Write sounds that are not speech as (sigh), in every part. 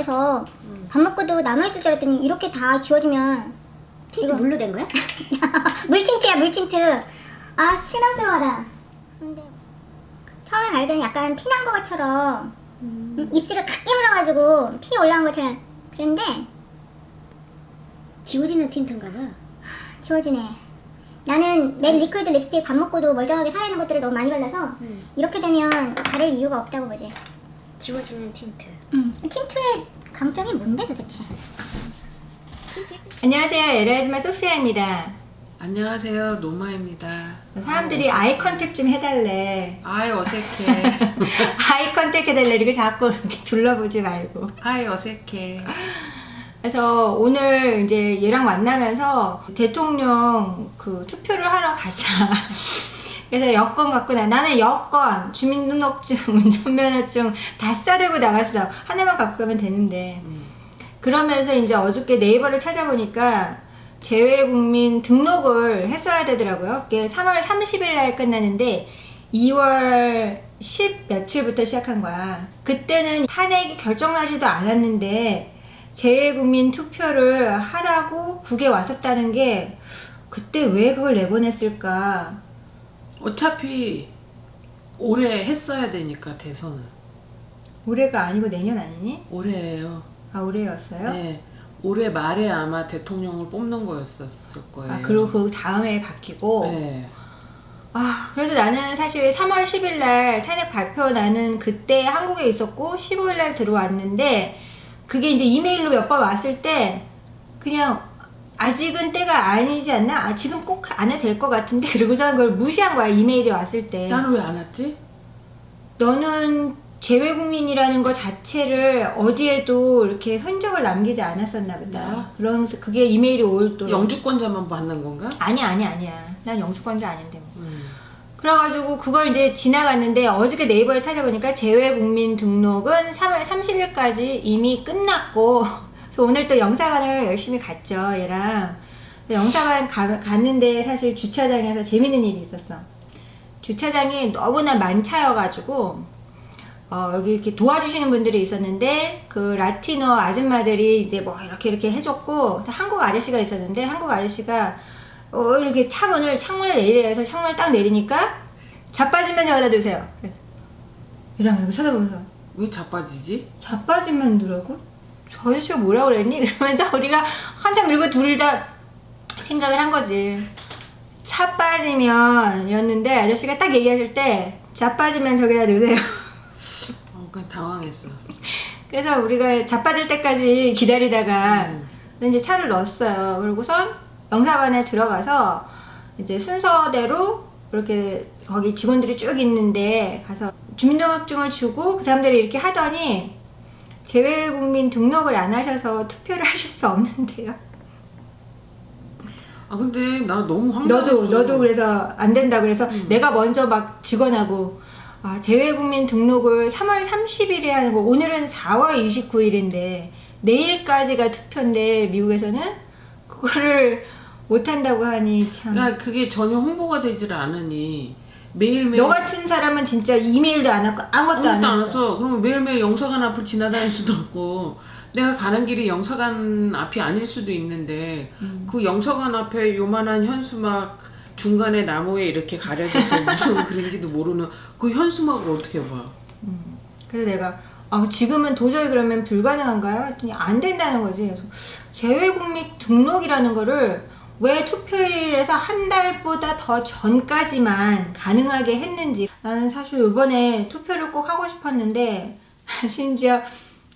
해서 밥 먹고도 남아있을 줄 알았더니 이렇게 다 지워지면 틴트 이거- 물로 된 거야? (laughs) 물틴트야 물틴트 아 실망스러워라 근데 처음에 바를 때는 약간 피난 것처럼 음, 입술을 칵 깨물어가지고 피 올라온 것처럼 그런데 지워지는 틴트인가 봐. (sighs) 지워지네 나는 맨 리퀴드 립스틱 밥 먹고도 멀쩡하게 살아있는 것들을 너무 많이 발라서 음. 이렇게 되면 바를 이유가 없다고 보지 지워지는 틴트. 음, 틴트의 강점이 뭔데 도대체 안녕하세요. 에라이즈마 소피아입니다. 안녕하세요 노마입니다. 사람들이 아이 컨택 좀 해달래. 아이 어색해. (laughs) 아이 컨택 해달래. 이렇게 자꾸 이렇게 둘러보지 말고. 아이 어색해. 그래서 오늘 이제 얘랑 만나면서 대통령 그 투표를 하러 가자. 그래서 여권 갖고 나 나는 여권, 주민등록증, (laughs) 운전면허증 다 싸들고 나갔어. 하나만 갖고 가면 되는데. 음. 그러면서 이제 어저께 네이버를 찾아보니까 재외국민 등록을 했어야 되더라고요. 그게 3월 30일 날 끝나는데 2월 10 며칠부터 시작한 거야. 그때는 탄핵이 결정나지도 않았는데 재외국민 투표를 하라고 국에 왔었다는 게 그때 왜 그걸 내보냈을까? 어차피 올해 했어야 되니까 대선을 올해가 아니고 내년 아니니? 올해예요. 아 올해였어요? 네. 올해 말에 아마 대통령을 뽑는 거였었을 거예요. 아 그리고 그 다음에 바뀌고 네. 아, 그래서 나는 사실 3월 10일 날 탄핵 발표 나는 그때 한국에 있었고 15일 날 들어왔는데 그게 이제 이메일로 몇 번 왔을 때 그냥 아직은 때가 아니지 않나? 아, 지금 꼭 안 해도 될 것 같은데 (laughs) 그러고서 그걸 무시한 거야 이메일이 왔을 때 나는 왜 안 왔지? 너는 재외국민이라는 것 자체를 어디에도 이렇게 흔적을 남기지 않았었나 보다 네. 그러면서 그게 이메일이 올 또 영주권자만 받는 건가? 아니 아니 아니야 난 영주권자 아닌데 뭐. 음. 그래가지고 그걸 이제 지나갔는데 어저께 네이버에 찾아보니까 재외국민 등록은 3월 30일까지 이미 끝났고 (laughs) 그래서 오늘 또 영사관을 열심히 갔죠 얘랑 영사관 가, 갔는데 사실 주차장에서 재밌는 일이 있었어 주차장이 너무나 만차여가지고 어, 여기 이렇게 도와주시는 분들이 있었는데 그 라티노 아줌마들이 이제 뭐 이렇게 이렇게 해줬고 한국 아저씨가 있었는데 한국 아저씨가 어, 이렇게 차 문을 창문을 내리래 해서 창문을 딱 내리니까 자빠지면 넣으세요. 그래서 이랑 이렇게 쳐다보면서 왜 자빠지지? 자빠지면 누라고? 저 아저씨가 뭐라 그랬니? (laughs) 그러면서 우리가 한참 밀고 둘 다 생각을 한 거지. 차 빠지면 였는데 아저씨가 딱 얘기하실 때 자빠지면 저기다 넣으세요. (laughs) 어, 그냥 당황했어. 그래서 우리가 자빠질 때까지 기다리다가 음. 이제 차를 넣었어요. 그리고선 영사관에 들어가서 이제 순서대로 이렇게 거기 직원들이 쭉 있는데 가서 주민등록증을 주고 그 사람들이 이렇게 하더니 재외국민 등록을 안 하셔서 투표를 (laughs) 하실 수 없는데요. 아 근데 나 너무 황당했어. 너도 너도 그래서 안 된다 그래서 음. 내가 먼저 막 직원하고 아 재외국민 등록을 3월 30일에 하는 거 오늘은 4월 29일인데 내일까지가 투표인데 미국에서는 그거를 못 한다고 하니 참. 야 그게 전혀 홍보가 되질 않으니 매일매일 너 같은 사람은 진짜 이메일도 안 하고 아무것도 안 아무것도 안 했어. 했어. 그럼 매일매일 영사관 앞을 지나다닐 수도 없고 내가 가는 길이 영사관 앞이 아닐 수도 있는데 음. 그 영사관 앞에 요만한 현수막 중간에 나무에 이렇게 가려져서 무슨 (laughs) 글인지도 모르는 그 현수막을 어떻게 봐? 그래서 내가 아, 지금은 도저히 그러면 불가능한가요? 했더니 안 된다는 거지. 그래서 재외국민 등록이라는 거를 왜 투표일에서 한 달보다 더 전까지만 가능하게 했는지 나는 사실 이번에 투표를 꼭 하고 싶었는데 (laughs) 심지어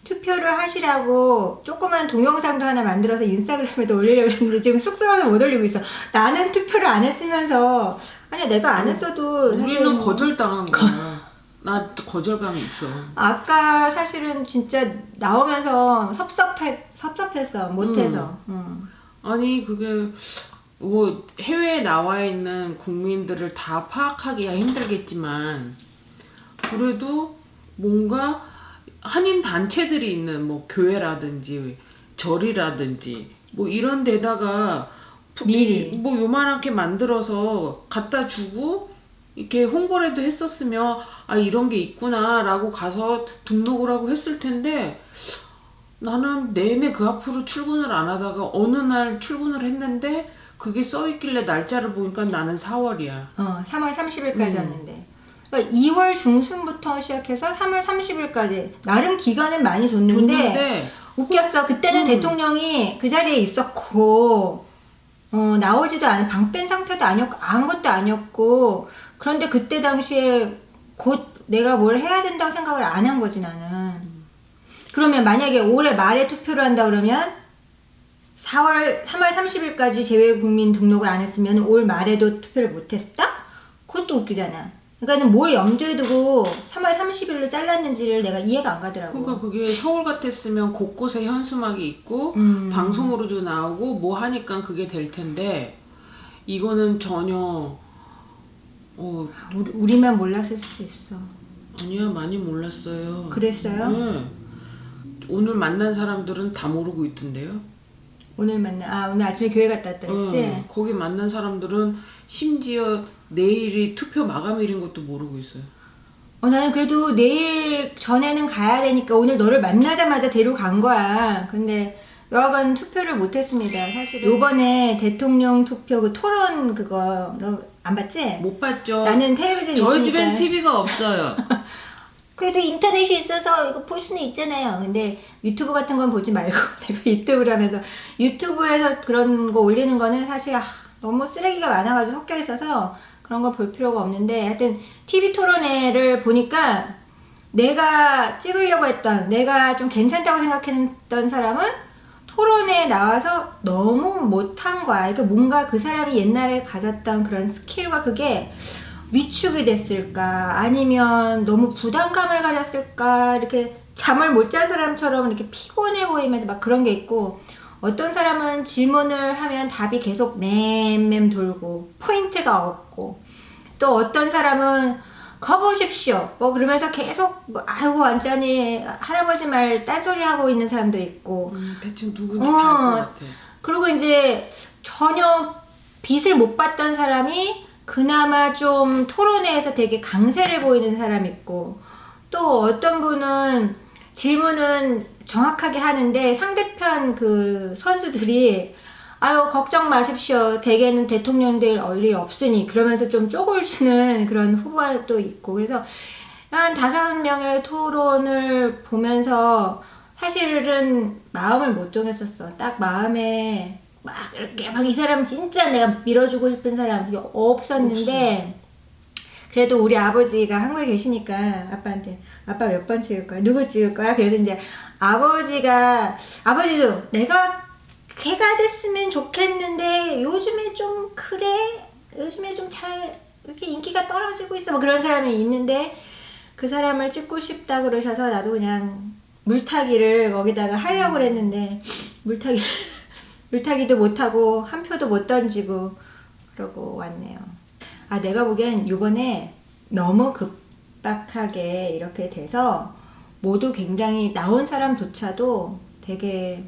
투표를 하시라고 조그만 동영상도 하나 만들어서 인스타그램에도 올리려고 했는데 지금 쑥스러워서 못 올리고 있어. 나는 투표를 안 했으면서 아니 내가 안 했어도 우리는 뭐- 거절당한 거야. 나 거절감이 있어. 아까 사실은 진짜 나오면서 섭섭해 섭섭했어 못해서 응. 아니 그게 뭐 해외에 나와 있는 국민들을 다 파악하기가 힘들겠지만 그래도 뭔가 한인 단체들이 있는 뭐 교회라든지 절이라든지 뭐 이런 데다가 미리. 뭐 요만하게 만들어서 갖다 주고 이렇게 홍보라도 했었으면 아 이런 게 있구나라고 가서 등록을 하고 했을 텐데 나는 내내 그 앞으로 출근을 안 하다가 어느 날 출근을 했는데 그게 써 있길래 날짜를 보니까 나는 4월이야. 어, 3월 30일까지였는데. 그러니까 2월 중순부터 시작해서 3월 30일까지 나름 기간은 많이 줬는데, 줬는데 웃겼어. 그때는 음. 대통령이 그 자리에 있었고 어, 나오지도 않은 방뺀 상태도 아니었고 아무것도 아니었고 그런데 그때 당시에 곧 내가 뭘 해야 된다고 생각을 안 한 거지 나는. 그러면 만약에 올해 말에 투표를 한다 그러면 4월 3월 30일까지 재외 국민 등록을 안 했으면 올 말에도 투표를 못 했다? 그것도 웃기잖아. 그러니까는 뭘 염두에 두고 3월 30일로 잘랐는지를 내가 이해가 안 가더라고. 그러니까 그게 서울 같았으면 곳곳에 현수막이 있고 음. 방송으로도 나오고 뭐 하니까 그게 될 텐데 이거는 전혀 어 우리, 우리만 몰랐을 수도 있어. 아니야 많이 몰랐어요. 그랬어요? 네. 오늘 만난 사람들은 다 모르고 있던데요. 오늘 만나 아 오늘 아침에 교회 갔다 왔다 그랬지? 응, 거기 만난 사람들은 심지어 내일이 투표 마감일인 것도 모르고 있어요. 어 나는 그래도 내일 전에는 가야 되니까 오늘 너를 만나자마자 데려간 거야. 근데 여하간 투표를 못했습니다. 사실은 요번에 대통령 투표 그 토론 그거 너 안 봤지? 못 봤죠. 나는 텔레비전 저희 있으니까. 집엔 TV가 없어요. (laughs) 그래도 인터넷이 있어서 이거 볼 수는 있잖아요. 근데 유튜브 같은 건 보지 말고 (laughs) 내가 유튜브를 하면서 유튜브에서 그런 거 올리는 거는 사실 아, 너무 쓰레기가 많아가지고 섞여 있어서 그런 거 볼 필요가 없는데 하여튼 TV 토론회를 보니까 내가 찍으려고 했던 내가 좀 괜찮다고 생각했던 사람은 토론회에 나와서 너무 못한 거야. 그러니까 뭔가 그 사람이 옛날에 가졌던 그런 스킬과 그게 위축이 됐을까 아니면 너무 부담감을 가졌을까 이렇게 잠을 못 잔 사람처럼 이렇게 피곤해 보이면서 막 그런 게 있고 어떤 사람은 질문을 하면 답이 계속 맴맴 돌고 포인트가 없고 또 어떤 사람은 거보십시오 뭐 그러면서 계속 뭐 아이고 완전히 할아버지 말 딴소리 하고 있는 사람도 있고 음, 대충 누군지 어. 알것 같아. 그리고 이제 전혀 빛을 못 봤던 사람이 그나마 좀 토론회에서 되게 강세를 보이는 사람 있고 또 어떤 분은 질문은 정확하게 하는데 상대편 그 선수들이 아유 걱정 마십시오 대개는 대통령 될일 없으니 그러면서 좀 쪽을 주는 (laughs) 그런 후보도 있고 그래서 한 다섯 명의 토론을 보면서 사실은 마음을 못 정했었어. 딱 마음에 막 이렇게 막 이 사람 진짜 내가 밀어주고 싶은 사람 그게 없었는데 그래도 우리 아버지가 한국에 계시니까 아빠한테 아빠 몇 번 찍을 거야? 누구 찍을 거야? 그래서 이제 아버지가 아버지도 내가 걔가 됐으면 좋겠는데 요즘에 좀 그래 요즘에 좀 잘 이렇게 인기가 떨어지고 있어 뭐 그런 사람이 있는데 그 사람을 찍고 싶다 그러셔서 나도 그냥 물타기를 거기다가 하려고 그랬는데 물타기 물타기도 못하고 한 표도 못 던지고 그러고 왔네요. 아 내가 보기엔 요번에 너무 급박하게 이렇게 돼서 모두 굉장히 나온 사람조차도 되게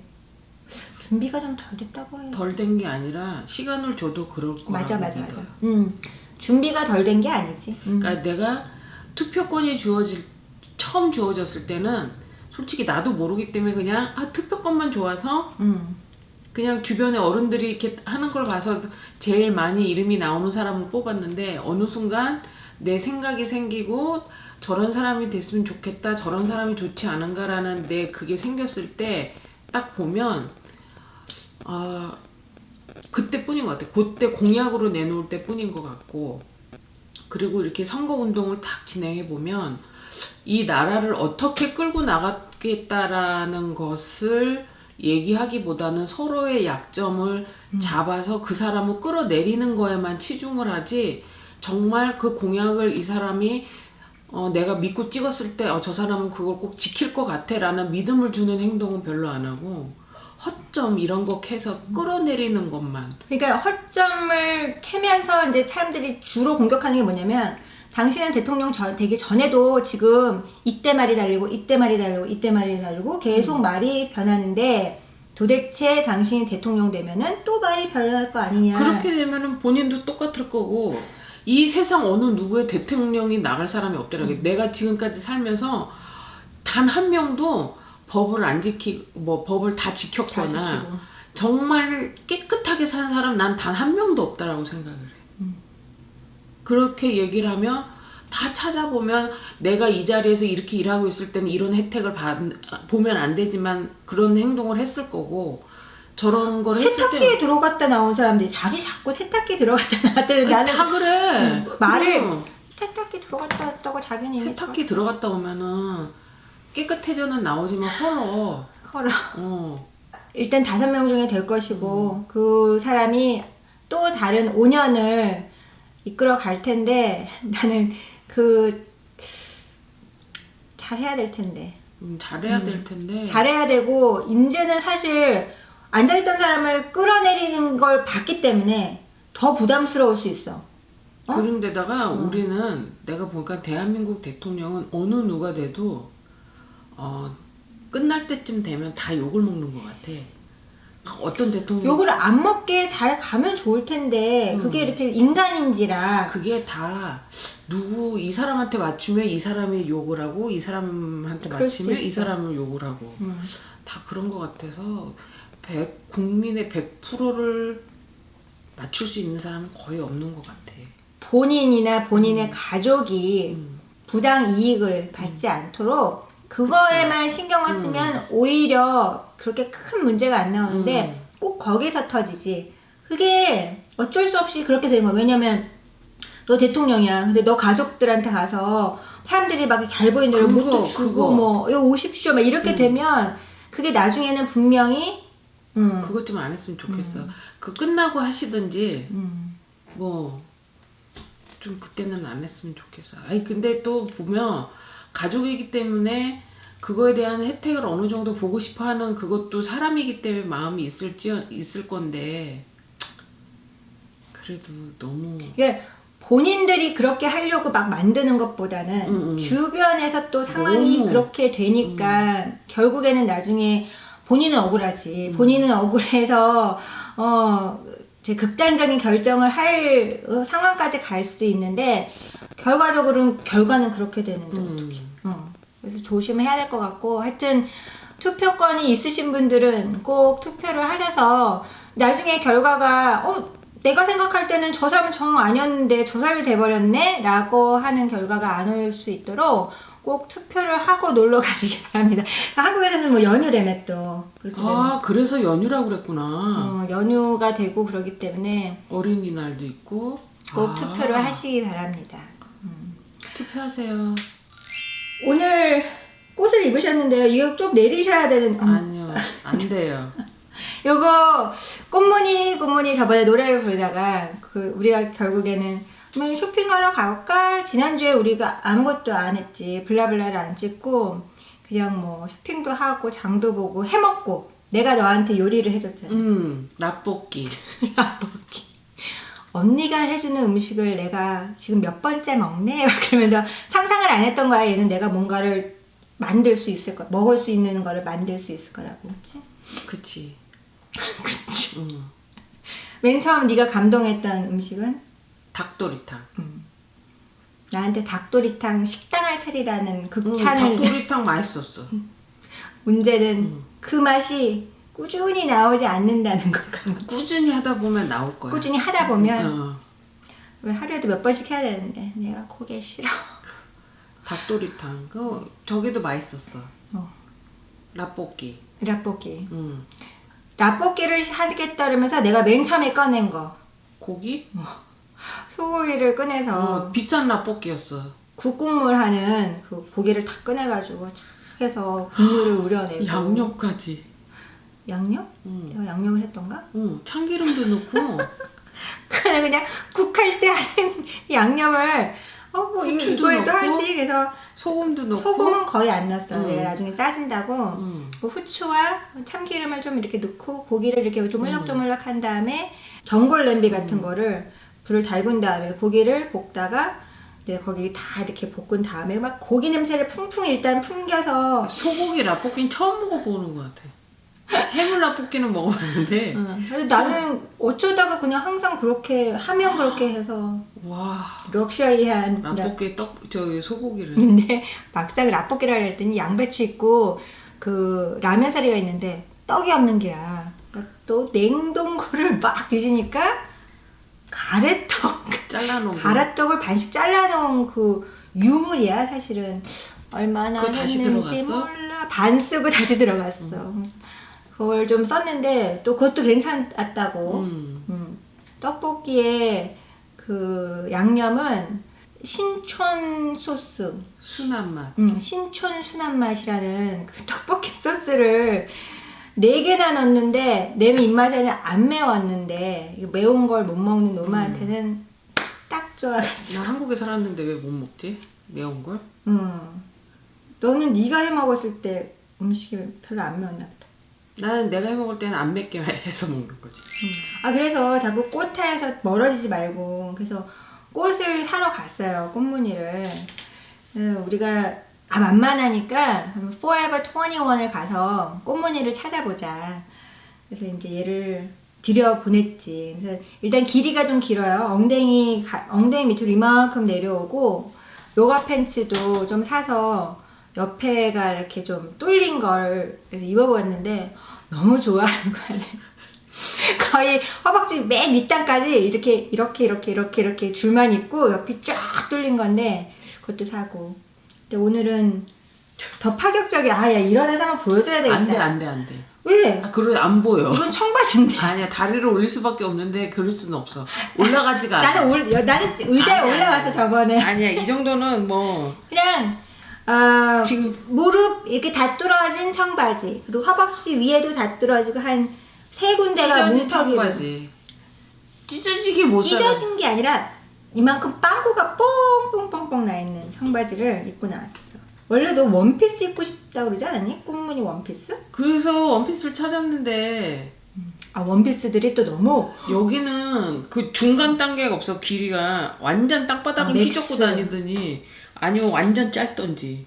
준비가 좀 덜 됐다고 해요. 덜 된 게 아니라 시간을 줘도 그럴 거라고 맞아 맞아 맞아. 믿어요. 음 준비가 덜 된 게 아니지. 음. 그러니까 내가 투표권이 주어질 처음 주어졌을 때는 솔직히 나도 모르기 때문에 그냥 아 투표권만 좋아서 음. 그냥 주변에 어른들이 이렇게 하는 걸 봐서 제일 많이 이름이 나오는 사람을 뽑았는데 어느 순간 내 생각이 생기고 저런 사람이 됐으면 좋겠다 저런 사람이 좋지 않은가라는 내 그게 생겼을 때 딱 보면 아 그때뿐인 것 같아 그때 공약으로 내놓을 때뿐인 것 같고. 그리고 이렇게 선거 운동을 딱 진행해 보면 이 나라를 어떻게 끌고 나가겠다라는 것을 얘기하기보다는 서로의 약점을 잡아서 그 사람을 끌어내리는 거에만 치중을 하지 정말 그 공약을 이 사람이 어, 내가 믿고 찍었을 때 어, 저 사람은 그걸 꼭 지킬 것 같아 라는 믿음을 주는 행동은 별로 안 하고 허점 이런 거 캐서 끌어내리는 것만. 그러니까 허점을 캐면서 이제 사람들이 주로 공격하는 게 뭐냐면 당신은 대통령 전, 되기 전에도 지금 이때 말이 달리고 이때 말이 달리고 이때 말이 달리고 계속 말이 변하는데 도대체 당신이 대통령 되면은 또 말이 변할 거 아니냐. 그렇게 되면은 본인도 똑같을 거고 이 세상 어느 누구의 대통령이 나갈 사람이 없더라고요. 내가 지금까지 살면서 단 한 명도 법을 안 지키고 뭐 법을 다다 지켰거나 지키고. 정말 깨끗하게 사는 사람 난 단 한 명도 없다라고 생각을 해. 음. 그렇게 얘기를 하면 다 찾아보면 내가 이 자리에서 이렇게 일하고 있을 때는 이런 혜택을 받, 보면 안 되지만 그런 행동을 했을 거고 저런 걸 했을 세탁기에 때 들어갔다 나온 사람들이 자기 자꾸 세탁기 들어갔다 나왔대 아니, 나는 다 그래. 음, 말을 그럼 세탁기 들어갔다 왔다고 자기는 세탁기 들어갔다 오면은 깨끗해져는 나오지만 헐어. 헐어. 어. 일단 다섯 명 중에 될 것이고 그 사람이 또 다른 5년을 이끌어 갈 텐데 (laughs) 나는 그 잘해야 될 텐데 음, 잘해야 음. 될 텐데. 잘해야 되고 이제는 사실 앉아있던 사람을 끌어내리는 걸 봤기 때문에 더 부담스러울 수 있어. 어? 그런데다가 어. 우리는 내가 보니까 대한민국 대통령은 어느 누가 돼도 어, 끝날 때쯤 되면 다 욕을 먹는 것 같아. 어떤 대통령 욕을 안 먹게 잘 가면 좋을 텐데 음. 그게 이렇게 인간인지라 그게 다 누구 이 사람한테 맞추면 이 사람이 욕을 하고 이 사람한테 맞추면 이. 사람을 욕을 하고 음. 다 그런 것 같아서 100, 국민의 100%를 맞출 수 있는 사람은 거의 없는 것 같아. 본인이나 본인의 가족이 음. 부당 이익을 받지 않도록 그거에만 신경을 음. 쓰면 오히려 그렇게 큰 문제가 안 나오는데 음. 꼭 거기서 터지지. 그게 어쩔 수 없이 그렇게 되는 거야. 왜냐면 너 대통령이야. 근데 너 가족들한테 가서 사람들이 막 잘 보이는 대로 그거, 못도 주고 그거. 뭐 이거 오십시오 막 이렇게 음. 되면 그게 나중에는 분명히 음, 그것 좀 안 했으면 좋겠어. 그 끝나고 하시든지 음, 뭐 좀 그때는 안 했으면 좋겠어. 아니 근데 또 보면 가족이기 때문에 그거에 대한 혜택을 어느 정도 보고 싶어하는 그것도 사람이기 때문에 마음이 있을지 있을 건데 그래도 너무 이게 본인들이 그렇게 하려고 막 만드는 것보다는 음, 음. 주변에서 또 상황이 너무. 음. 그렇게 되니까 결국에는 나중에 본인은 억울하지. 음. 본인은 억울해서 어 극단적인 결정을 할 어, 상황까지 갈 수도 있는데 결과적으로는 결과는 그렇게 되는데 음. 어떻게? 어. 그래서 조심해야 될 것 같고 하여튼 투표권이 있으신 분들은 꼭 투표를 하셔서 나중에 결과가 어 내가 생각할 때는 저 사람은 정 아니었는데 저 사람이 돼버렸네 라고 하는 결과가 안 올 수 있도록 꼭 투표를 하고 놀러 (laughs) 가시기 바랍니다. 한국에서는 뭐 연휴래매 또 아 그래서 연휴라고 그랬구나. 어, 연휴가 되고 그러기 때문에 어린이날도 있고 꼭 아, 투표를 하시기 바랍니다. 투표하세요. 오늘 꽃을 입으셨는데요. 이거 좀 내리셔야 되는. 음, 아니요 안 돼요. (laughs) 요거 꽃무늬 꽃무늬 저번에 노래를 부르다가 그 우리가 결국에는 뭐 쇼핑하러 갈까? 지난주에 우리가 아무것도 안 했지. 블라블라를 안 찍고 그냥 뭐 쇼핑도 하고 장도 보고 해먹고 내가 너한테 요리를 해줬잖아. 음 (laughs) 라볶이. 언니가 해주는 음식을 내가 지금 몇 번째 먹네? (laughs) 막 그러면서 상상을 안 했던 거야. 얘는 내가 뭔가를 만들 수 있을 거, 먹을 수 있는 거를 만들 수 있을 거라고. 그치? 그치. (laughs) 그치. 음. 맨 처음 네가 감동했던 음식은 닭도리탕. 나한테 닭도리탕 식당을 차리라는 음, 극찬을 닭도리탕 맛있었어. (laughs) 문제는 음. 그 맛이 꾸준히 나오지 않는다는 건가 꾸준히 하다 보면 나올 거야. 꾸준히 하다 보면 어, 왜 하루에도 몇 번씩 해야 되는데 내가 그게 싫어 (laughs) 닭도리탕. 그 저기도 맛있었어. 어. 라볶이. 라볶이 음. 라볶이를 하겠다 그러면서 내가 맨 처음에 꺼낸 거 고기? 소고기를 꺼내서 어, 비싼 라볶이였어. 국국물 하는 그 고기를 다 꺼내가지고 착 해서 국물을 우려내고 양념까지. 양념? 음. 내가 양념을 했던가? 어, 참기름도 넣고 (laughs) 그냥 그냥 국할 때 하는 양념을 어뭐 후추도 이거에도 넣고? 하지 그래서 소금도 넣고. 소금은 거의 안 넣었어 음. 내가 나중에 짜진다고 음. 그 후추와 참기름을 좀 이렇게 넣고 고기를 이렇게 조물럭조물럭 한 다음에 전골 냄비 같은 음. 거를 불을 달군 다음에 고기를 볶다가 이제 거기 다 이렇게 볶은 다음에 막 고기 냄새를 풍풍 일단 풍겨서 소고기 라볶이는 처음 먹어보는 것 같아. 해물 라볶이는 먹어봤는데 응. 근데 나는 어쩌다가 그냥 항상 그렇게 하면 그렇게 해서 와 럭셔리한 라볶이 떡 저기 소고기를 (laughs) 근데 막상 라볶이라 했더니 양배추 있고 그 라면 사리가 있는데 떡이 없는 게야. 그러니까 또 냉동고를 (laughs) 막 뒤지니까 가래떡, (laughs) 잘라놓은 거. 가래떡을 반씩 잘라놓은 그 유물이야 사실은. 얼마나 그거 다시 했는지 들어갔어? 몰라. 반 쓰고 다시 들어갔어. 그걸 좀 썼는데 또 그것도 괜찮았다고. 음. 음. 떡볶이에 그 양념은 신촌 소스, 순한 맛. 음, 신촌 순한 맛이라는 그 떡볶이 소스를 네 개나 넣었는데 내 입맛에는 안 매웠는데 매운 걸 못 먹는 노마한테는 딱 좋아가지고. 나 한국에 살았는데 왜 못 먹지? 매운 걸? 음. 너는 네가 해 먹었을 때 음식이 별로 안 매웠나 보다. 나는 내가 해 먹을 때는 안 맵게 (laughs) 해서 먹는 거지. 아 그래서 자꾸 꽃타에서 멀어지지 말고 그래서 꽃을 사러 갔어요 꽃무늬를 우리가 아 만만하니까 Forever 21을 가서 꽃무늬를 찾아보자. 그래서 이제 얘를 들여 보냈지. 그래서 일단 길이가 좀 길어요. 엉덩이 가- 엉덩이 밑으로 이만큼 내려오고 요가 팬츠도 좀 사서 옆에가 이렇게 좀 뚫린 걸 입어봤는데 너무 좋아하는 거야. (laughs) 거의 허벅지 맨 윗단까지 이렇게 이렇게 이렇게 이렇게 이렇게 줄만 있고 옆이 쫙 뚫린 건데 그것도 사고. 근데 오늘은 더 파격적이야. 아야 일어나서 한번 보여줘야 되겠다. 안 돼, 안 돼, 안 돼. 왜? 아, 그래 안 보여. 이건 청바지인데. 아니야, 다리를 올릴 수밖에 없는데 그럴 수는 없어. 올라가지가 않아. 나는 올 여- 나는 의자에 아니야, 올라왔어 아니야. 저번에. 아니야, 이 정도는 뭐 그냥 어, 지금 무릎 이렇게 다 뚫어진 청바지 그리고 허벅지 위에도 다 뚫어지고 한 세 군데가 찢어진 뭉텅이로 청바지. 찢어지게 못 살아. 찢어진 게 아니라 이만큼 빵꾸가 뽕뽕뽕뽕 나 있는 청바지를 입고 나왔어. 원래 너 원피스 입고 싶다 그러지 않았니? 꽃무늬 원피스? 그래서 원피스를 찾았는데 아 원피스들이 또 너무 여기는 그 중간 단계가 없어. 길이가 완전 땅바닥을 아, 맥스. 휘젓고 다니더니 아니면 완전 짧던지.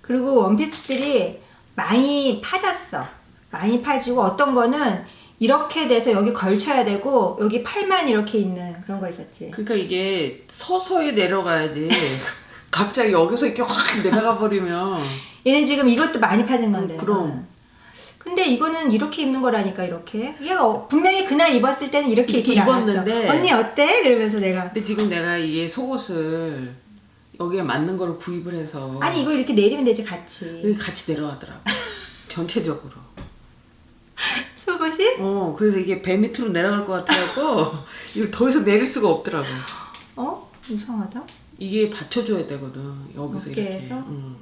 그리고 원피스들이 많이 파졌어. 많이 파지고 어떤 거는 이렇게 돼서 여기 걸쳐야 되고 여기 팔만 이렇게 있는 그런 거 있었지. 그러니까 이게 서서히 내려가야지. (laughs) 갑자기 여기서 이렇게 확 내려가 버리면 (laughs) 얘는 지금 이것도 많이 파진 건데. 음, 그럼. 근데 이거는 이렇게 입는 거라니까 이렇게. 얘가 어- 분명히 그날 입었을 때는 이렇게 입고 이렇게 나갔어. 입었는데. 언니 어때? 그러면서 내가 근데 지금 내가 이게 속옷을 여기에 맞는 거를 구입을 해서 아니 이걸 이렇게 내리면 되지 같이. 같이 내려가더라고. (laughs) 전체적으로. 속옷이? 어, 그래서 이게 배 밑으로 내려갈 것 같아갖고 (laughs) 이걸 더 이상 내릴 수가 없더라고. 어? 이상하다. 이게 받쳐줘야 되거든. 여기서 이렇게. 어깨에서? 응.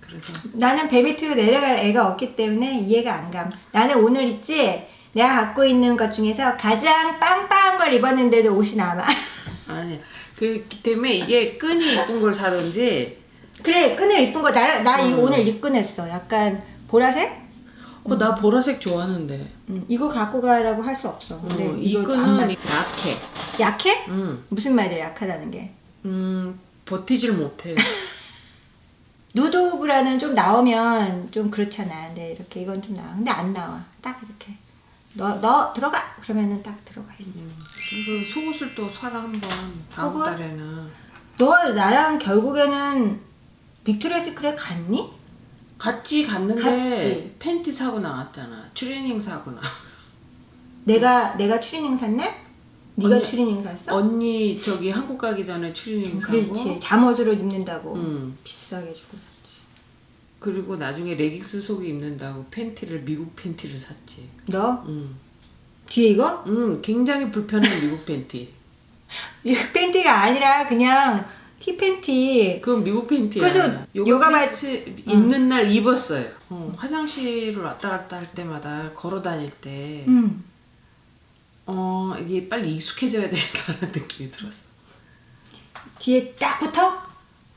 그래서 나는 배 밑으로 내려갈 애가 없기 때문에 이해가 안 감. 나는 오늘 있지. 내가 갖고 있는 것 중에서 가장 빵빵한 걸 입었는데도 옷이 남아. (laughs) 아니야. 그렇기 때문에 이게 끈이 이쁜 걸 사든지 그래 끈을 입은 거나 나 이거 음. 오늘 입끈했어. 약간 보라색? 어, 나 보라색 좋아하는데. 음, 이거 갖고 가라고 할 수 없어. 근데 어, 이 이거 안 끈은 맞아. 약해. 약해? 음, 무슨 말이야 약하다는 게? 음, 버티질 못해. (laughs) 누드브라는 좀 나오면 좀 그렇잖아. 근데 이렇게 이건 좀 나와. 근데 안 나와. 딱 이렇게. 너, 너 들어가! 그러면은 딱 들어가 있어. 음, 그래서 속옷을 또 사라 한번 다음 속옷? 달에는. 너 나랑 결국에는 빅토리아 시크릿 갔니? 같이 갔는데 같이. 팬티 사고 나왔잖아. 추리닝 사고 나. 내가 내가 추리닝 샀네? 네가 언니- 추리닝 샀어? 언니 저기 한국 가기 전에 추리닝 사고. 그렇지. 잠옷으로 입는다고 응. 비싸게 주고 샀지. 그리고 나중에 레깅스 속에 입는다고 팬티를 미국 팬티를 샀지. 너 응. 뒤에 이거? 응, 굉장히 불편한 미국 팬티. (laughs) 이 팬티가 아니라 그냥 티 팬티. 그건 미국 팬티야. 그래서 요가 팬츠 입는 날 입었어요. 어, 화장실을 왔다 갔다 할 때마다 걸어 다닐 때, 음. 어, 이게 빨리 익숙해져야 되겠다는 (laughs) 느낌이 들었어. 뒤에 딱 붙어?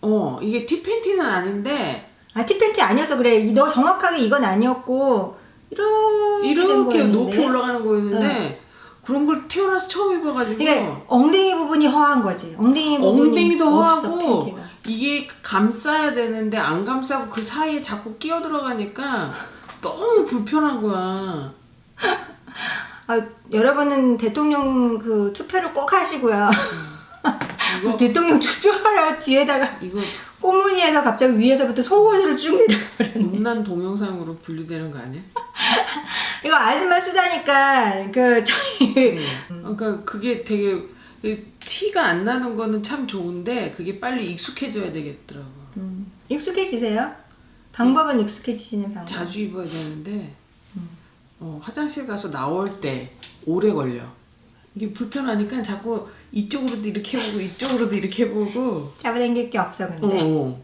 어, 이게 티 팬티는 아닌데, 아, 티 팬티 아니어서 그래. 이- 너 정확하게 이건 아니었고 이렇게, 된 이렇게 거였는데. 높이 올라가는 거였는데, 그런 걸 태어나서 처음 입어가지고, 그러니까 엉덩이 부분이 허한 거지. 엉덩이 부분이 엉덩이도 없어, 허하고, 팬티가. 이게 감싸야 되는데, 안 감싸고 그 사이에 자꾸 끼어 들어가니까, 너무 불편한 거야. (laughs) 아, 여러분은 대통령 그 투표를 꼭 하시고요. 이거 대통령 투표하라 뒤에다가 이거 꼬무니에서 갑자기 위에서부터 속옷으로 쭉 내려가 버렸네. 음란 동영상으로 분류되는 거 아니야? (laughs) 이거 아줌마 수다니까 그 저희 그러니까 그게 되게 티가 안 나는 거는 참 좋은데 그게 빨리 익숙해져야 되겠더라고. 음, 익숙해지세요? 방법은 익숙해지시는 방법. 자주 입어야 되는데 어, 화장실 가서 나올 때 오래 걸려. 이게 불편하니까 자꾸 이쪽으로도 이렇게 보고 이쪽으로도 이렇게 보고. 잡아당길 게 없어 근데 어.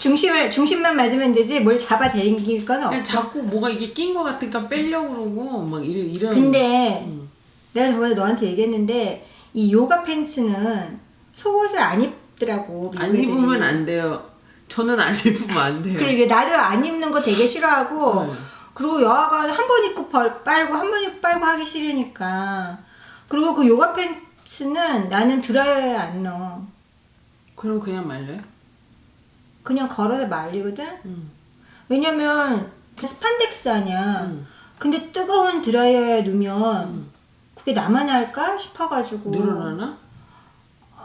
중심을 중심만 맞으면 되지 뭘 잡아당길 건 그냥 없어. 자꾸 뭐가 이게 낀 거 같으니까 빼려고 그러고 막 이런 이런. 근데 음. 내가 저번에 너한테 얘기했는데 이 요가 팬츠는 속옷을 안 입더라고. 안 미국 입으면. 안 돼요. 저는 안 입으면 안 돼요. 그러게 나도 안 입는 거 되게 싫어하고 네. 그리고 여하가 한 번 입고 벌- 빨고 한 번 입고 빨고 하기 싫으니까 그리고 그 요가 팬 츠는 나는 드라이어에 안 넣어 그럼 그냥 말려요? 그냥 걸어서 말리거든 음. 왜냐면 그 스판덱스 아니야 음. 근데 뜨거운 드라이어에 넣으면 음. 그게 나만 할까 싶어가지고 늘어나나?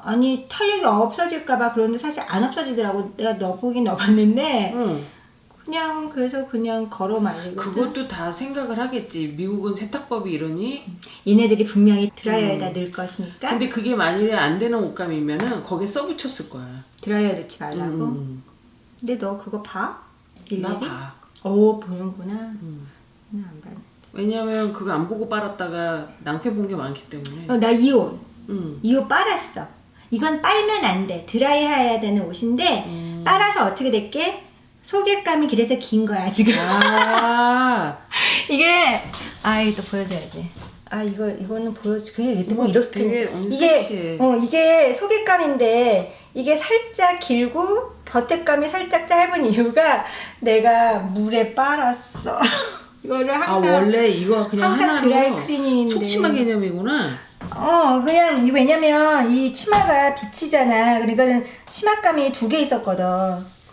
아니 탄력이 없어질까봐 그런데 사실 안 없어지더라고 내가 넣어보긴 넣어봤는데 응. 그냥 그래서 그냥 걸어 말리거든 그것도 다 생각을 하겠지. 미국은 세탁법이 이러니. 얘네들이 분명히 드라이어에다 음. 넣을 것이니까 근데 그게 만일에 안 되는 옷감이면은 거기에 써붙였을 거야. 드라이어 넣지 말라고 음, 근데 너 그거 봐? 음. 나 일일이? 봐. 오 보는구나 음. 나안 봤네 왜냐면 그거 안 보고 빨았다가 낭패 본 게 많기 때문에. 어, 나 이 옷 음. 이 옷 빨았어 이건 빨면 안 돼 드라이 해야 되는 옷인데 음. 빨아서 어떻게 됐게? 소개감이 그래서 긴 거야 지금 아. (laughs) 이게 아 이거 또 보여줘야지. 아 이거 이거는 보여주 그게 이게 뭐뭐 이렇게 되게 언니 이게 섹시해. 어 이게 소개감인데 이게 살짝 길고 겉에감이 살짝 짧은 이유가 내가 물에 빨았어. (laughs) 이거를 아 항상 원래 이거 그냥 항상 하나로 드라이 클리닝인데. 속치마 개념이구나. 어 그냥 이 왜냐면 이 치마가 비치잖아. 그러니까는 치마감이 두 개 있었거든.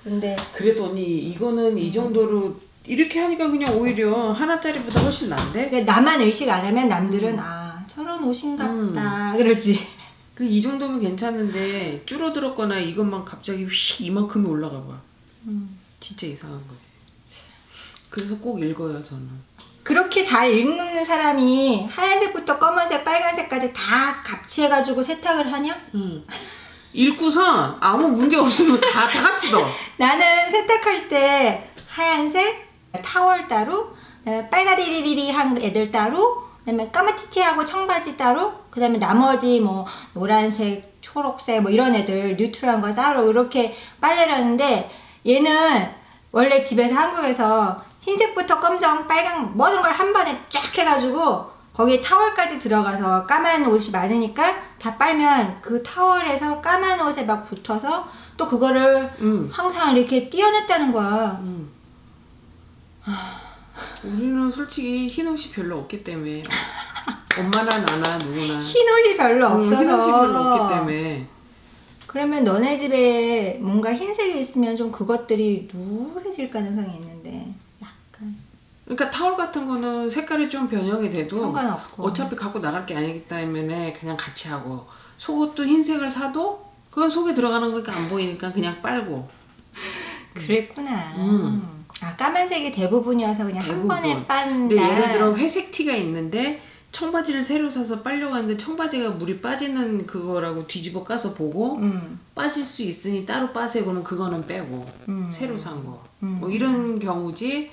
근데 그래도 언니 이거는 이 정도로 이렇게 하니까 그냥 오히려 하나짜리보다 훨씬 난데. 그러니까 나만 의식 안 하면 남들은 아 저런 옷인갑다 (laughs) 그러지. 그 이 정도면 괜찮은데 줄어들었거나 이것만 갑자기 휙 이만큼이 올라가 봐. 음. 진짜 이상한 거지. 그래서 꼭 읽어요 저는. 그렇게 잘 읽는 사람이 하얀색부터 검은색, 빨간색까지 다 같이 해가지고 세탁을 하냐? 응. (laughs) 읽고선 아무 문제 없으면 다, 다 같이 넣어. (laughs) 나는 세탁할 때 하얀색, 타월 따로, 빨가리리리한 애들 따로, 그다음에 까마티티하고 청바지 따로, 그다음에 나머지 뭐 노란색, 초록색 뭐 이런 애들 뉴트럴한 거 따로 이렇게 빨래를 하는데 얘는 원래 집에서 한국에서 흰색부터 검정, 빨강 모든 걸 한 번에 쫙 해가지고 거기에 타월까지 들어가서 까만 옷이 많으니까 다 빨면 그 타월에서 까만 옷에 막 붙어서 또 그거를 응. 항상 이렇게 띄어냈다는 거야. 응. 우리는 솔직히 흰 옷이 별로 없기 때문에 엄마나 나나 누구나 (laughs) 흰 옷이 별로 응, 없어서. 흰 옷이 별로 없기 때문에 그러면 너네 집에 뭔가 흰색이 있으면 좀 그것들이 누래질 가능성이 있는데 약간 그러니까 타월 같은 거는 색깔이 좀 변형이 돼도 상관없고. 어차피 갖고 나갈 게 아니기 때문에 그냥 같이 하고 속옷도 흰색을 사도 그건 속에 들어가는 거니까 안 보이니까 그냥 빨고 (laughs) 그랬구나. 음. 아 까만색이 대부분이어서 그냥 대부분. 한 번에 빤다. 근데 예를 들어 회색 티가 있는데 청바지를 새로 사서 빨려고 하는데 청바지가 물이 빠지는 그거라고 뒤집어 까서 보고 음, 빠질 수 있으니 따로 빠세요 그러면 그거는 빼고 음. 새로 산 거. 음. 뭐 이런 경우지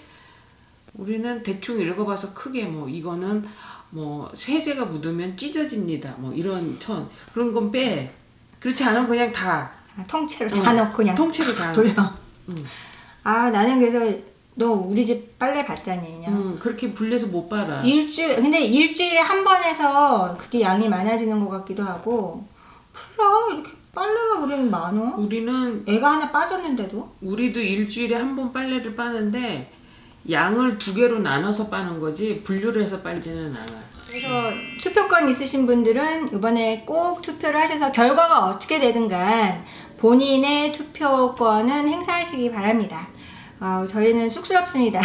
우리는 대충 읽어봐서 크게 뭐 이거는 뭐 세제가 묻으면 찢어집니다. 뭐 이런 천 그런 건 빼. 그렇지 않으면 그냥 다 아, 통째로 응. 다 넣고 그냥 통째로 다 돌려. 응. 아 나는 그래서 너 우리 집 빨래 봤잖니 그냥. 음, 그렇게 불려서 못 빨아. 일주일 근데 일주일에 한 번 해서 그게 양이 많아지는 것 같기도 하고 몰라 이렇게 빨래가 우리는 많어 우리는 애가 하나 빠졌는데도 우리도 일주일에 한 번 빨래를 빠는데 양을 두 개로 나눠서 빠는 거지 분류를 해서 빨지는 않아. 그래서 투표권 있으신 분들은 이번에 꼭 투표를 하셔서 결과가 어떻게 되든 간 본인의 투표권은 행사하시기 바랍니다 어, 저희는 쑥스럽습니다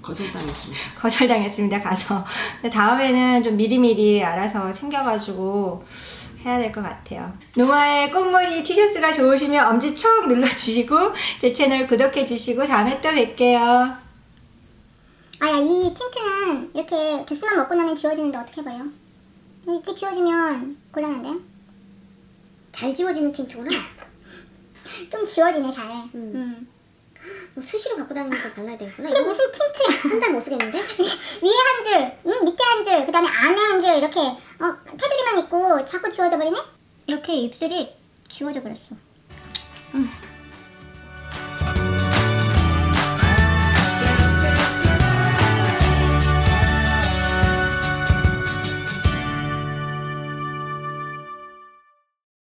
거절당했습니다. (laughs) 거절당했습니다 가서 근데 다음에는 좀 미리미리 알아서 챙겨가지고 해야 될 것 같아요. 노마의 꽃무늬 티셔츠가 좋으시면 엄지 척 눌러주시고 제 채널 구독해주시고 다음에 또 뵐게요. 아야 이 틴트는 이렇게 주스만 먹고 나면 지워지는데 어떻게 봐요? 이렇게 지워지면 곤란한데요? 잘 지워지는 틴트구나. 좀 지워지네 잘. 음. 음. 뭐 수시로 갖고 다니면서 발라야 되겠구나. 이거 무슨 틴트야? 한 달 못 쓰겠는데? (laughs) 위에 한 줄, 음, 밑에 한 줄, 그 다음에 안에 한 줄 이렇게 어, 테두리만 있고 자꾸 지워져 버리네? 이렇게 입술이 지워져 버렸어. 음.